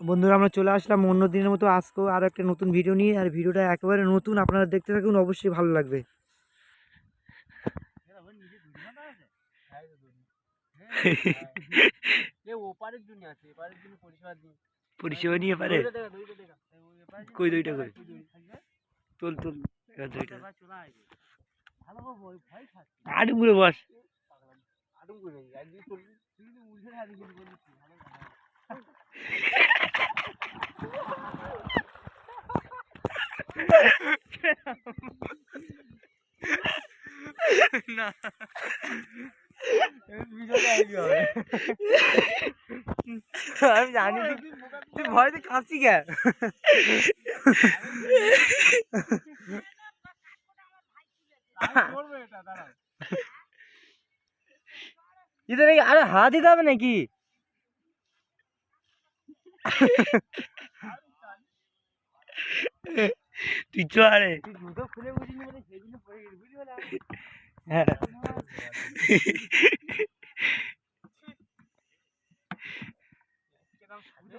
বন্ধুরা আমরা চলে আসলাম অন্য দিনের মতো। আজকেও আরও একটা নতুন ভিডিও নিয়ে আর ভিডিওটা একেবারে নতুন। আপনারা দেখতে থাকুন অবশ্যই ভালো লাগবে। পরিষেবা নিয়ে পারে কই তোল তোল দুইটা। বস। করে দিই, একদিন করবি, তুই যদি উল্টে খাবি কিন্তু বলিস কি, ভালো ভালো। না ভিডিওটা আইডি হবে। আমি জানি তুই চ আরে? হ্যাঁ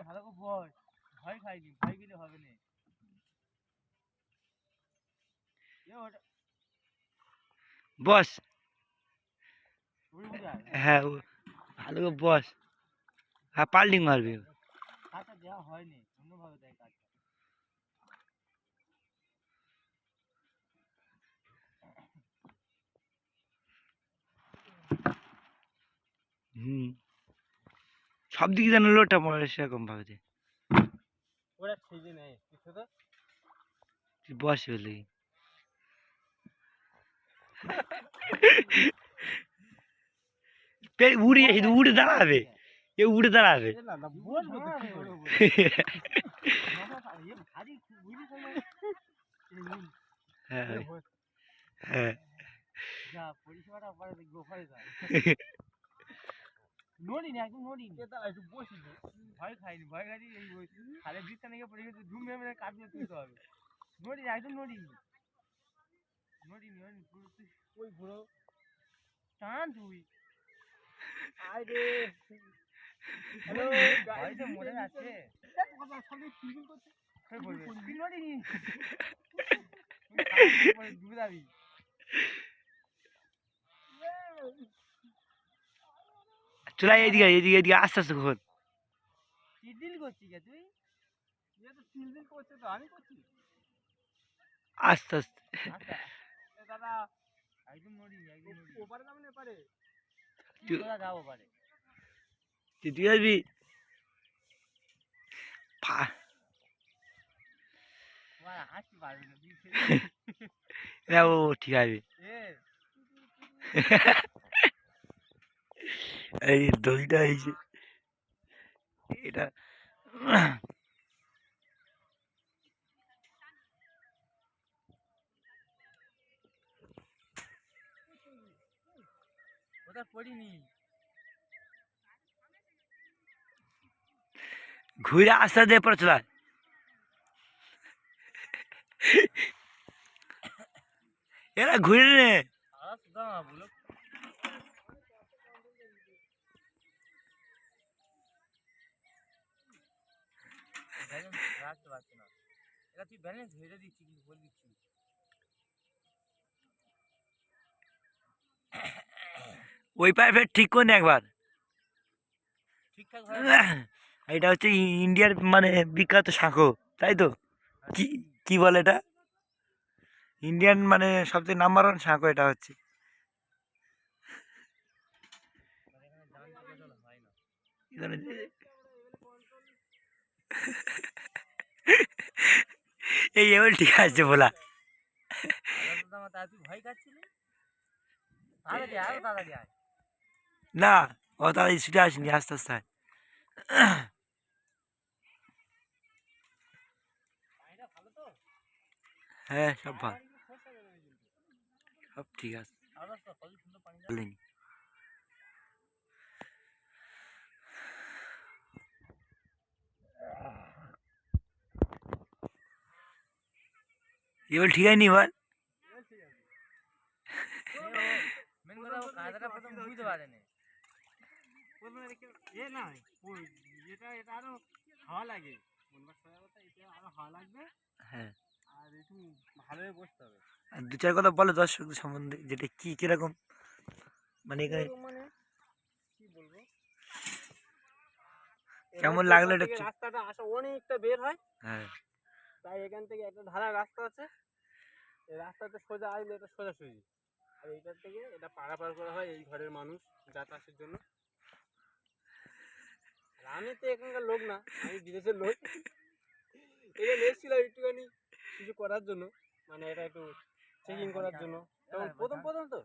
ভালো করে বস। ভয় খাইনি, ভয় গেলে হবে না। বস উড়ে উড়ে আয়। হ্যাঁ ভালো করে বস হ্যাঁ পাল্টিং মারবি হয়নি দেয় কাজটা হুম। সব দিকে যেন লোটা পড়ে সেরকম ভাবে দে। ওরা নেয় কিছু তো। বস উড়ে শুধু উড়ে দাঁড়াবে। এ উড়ে দাঁড়াবে। কি হ্যাঁ। হ্যাঁ। পরিষেবাটা যা নড়ি না একদম নড়ি না একটু বসি। ভয় খাইনি ভয় খাইনি এই ওই খালে বৃষ্টি নাকি পড়ে গেছে ধুম মেরে কাটবে তুলতে হবে। নড়ি না একদম নড়ি নি নড়ি নি তুই ওই বুড়ো। টান তুই। আয় রে। হ্যালো ভাই তো মরে আছে নড়ি নি ডুবে যাবি। চলে এদিকে এদিকে এদিকে আস্তে আস্তে ঘোর চিলদিল করছিস কে তুই? এ তো চিলদিল করছে তো আমি করছি? আস্তে আস্তে। আচ্ছা। তুই- আসবি না ও ঠিক আছে। এ। এই দইটা হয়েছে এটা ওটা পড়িনি? ঘুরে আস্তে দিয়ে পরে চলা এরা ঘুরে নে। বলো। রাখতে পারছি না। এটা তুই ব্যালেন্স ধরে দিচ্ছি কিন্তু বল দিচ্ছি। ওই পাইপের ঠিক করে একবার। ঠিকঠাক এটা হচ্ছে ইন্ডিয়ার মানে বিখ্যাত শাঁখো তাই তো? কি কি বলে এটা? ইন্ডিয়ান মানে সবচেয়ে নাম্বার ওয়ান শাঁখো এটা হচ্ছে। এখানে জান চলাচল হয় না এখানে এই এবার ঠিক আছে বলা। দাদা না, ও তারা ছুটে আসেনি, আস্তে আস্তে। হ্যাঁ সব ভালো। সব ঠিক আছে আরও তো কত সুন্দর পানি যাবে। বলেনি এবার ঠিক আছে নি বল মেন কথা ও কাজটা প্রথম বুঝতে পারেনি প্রথমে দেখে এ না ওই এটা এটা আরও হাওয়া লাগে বনবার সোজা কথা এটা আরও হাওয়া লাগবে হ্যাঁ আর একটু ভালোভাবে বসতে হবে আর দু চার কথা বলো দর্শকদের সম্বন্ধে যেটা কি কীরকম মানে এখানে এরকম মানে কি বলব কেমন এখান লাগল এটা থেকে একটু? রাস্তাটা আসা অনেকটা বের হয় হ্যাঁ তাই এখান থেকে একটা ঢালা রাস্তা আছে। এই রাস্তাতে সোজা আসলে এটা সোজা সুজি আর এইটার থেকে এটা পারাপার করা হয় এই ঘরের মানুষ যাতায়াতের জন্য। আমি তো এখানকার লোক না আমি বিদেশের লোক। এখানে এসেছিলাম একটুখানি কিছু করার জন্য মানে এটা একটু চেকিং করার জন্য। তখন প্রথম প্রথম তো।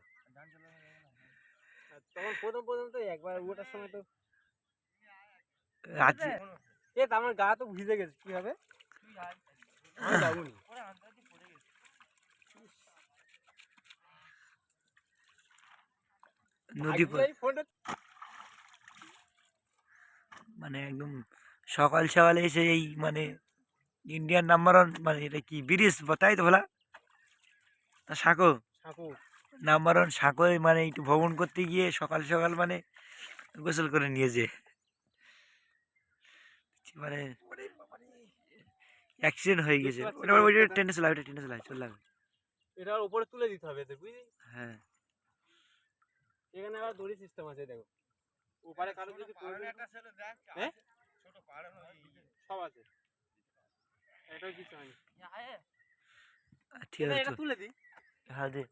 তখন প্রথম প্রথম তো একবার ওটার সময় তো এ তো আমার গা তো ভিজে গেছে কি হবে? নদী মানে একদম সকাল সকালে এসে এই মানে ইন্ডিয়ান নাম্বার ওয়ান মানে এটা কি ব্রিজ তাই তো ভোলা? সাঁকো? নাম্বার ওয়ান সাঁকোয় মানে একটু ভ্রমণ করতে গিয়ে সকাল সকাল মানে গোসল করে নিয়েছে মানে অ্যাক্সিডেন্ট হয়ে গেছে। পারছি ওটা না, ওইটা ওটা- টেনে চলা ওইটা টেনে চলা চলে যাবে এটার উপরে তুলে দিতে হবে এদের বুঝলি? হ্যাঁ। এখানে আবার দড়ি সিস্টেম আছে দেখো। ওপারে কারও যদি প্রয়োজন হ্যাঁ? সব আছে। এটাও কিছু হয়নি। ঠিক এটা- আছে এটা তো তুলে দিই। হ্যাঁ দে।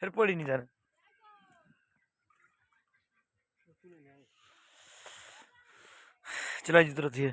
ফের পড়িনি জানো। তুলে নেয় চলে জুতো দিয়ে